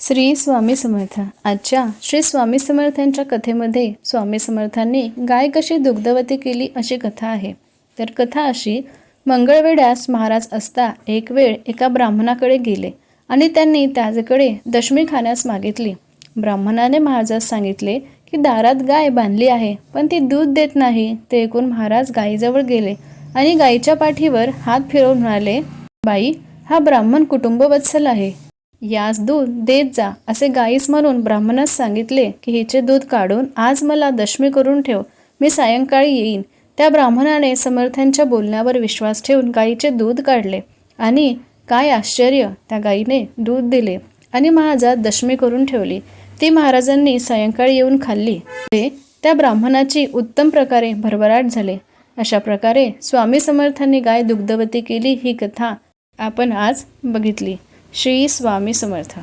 श्री स्वामी समर्थ. आजच्या श्री स्वामी समर्थांच्या कथेमध्ये स्वामी समर्थांनी गाय कशी दुग्धवती केली अशी कथा आहे. तर कथा अशी मंगळवेड्यास महाराज असता एक वेळ एका ब्राह्मणाकडे गेले आणि त्यांनी त्याजकडे दशमी खाण्यास मागितली. ब्राह्मणाने महाराजास सांगितले की दारात गाय बांधली आहे पण ती दूध देत नाही. ते ऐकून महाराज गायीजवळ गेले आणि गायीच्या पाठीवर हात फिरवून म्हणाले बाई हा ब्राह्मण कुटुंबवत्सल आहे. यास दूध देत जा असे गाईस म्हणून ब्राह्मणास सांगितले की हिचे दूध काढून आज मला दशमी करून ठेव मी सायंकाळी येईन. त्या ब्राह्मणाने समर्थांच्या बोलण्यावर विश्वास ठेवून गाईचे दूध काढले. आणि काय आश्चर्य त्या गाईने दूध दिले आणि महाराजात दशमी करून ठेवली. ती महाराजांनी सायंकाळी येऊन खाल्ली. ते त्या ब्राह्मणाची उत्तम प्रकारे भरभराट झाले. अशा प्रकारे स्वामी समर्थांनी गाय दुग्धवती केली ही कथा आपण आज बघितली. श्री स्वामी समर्थ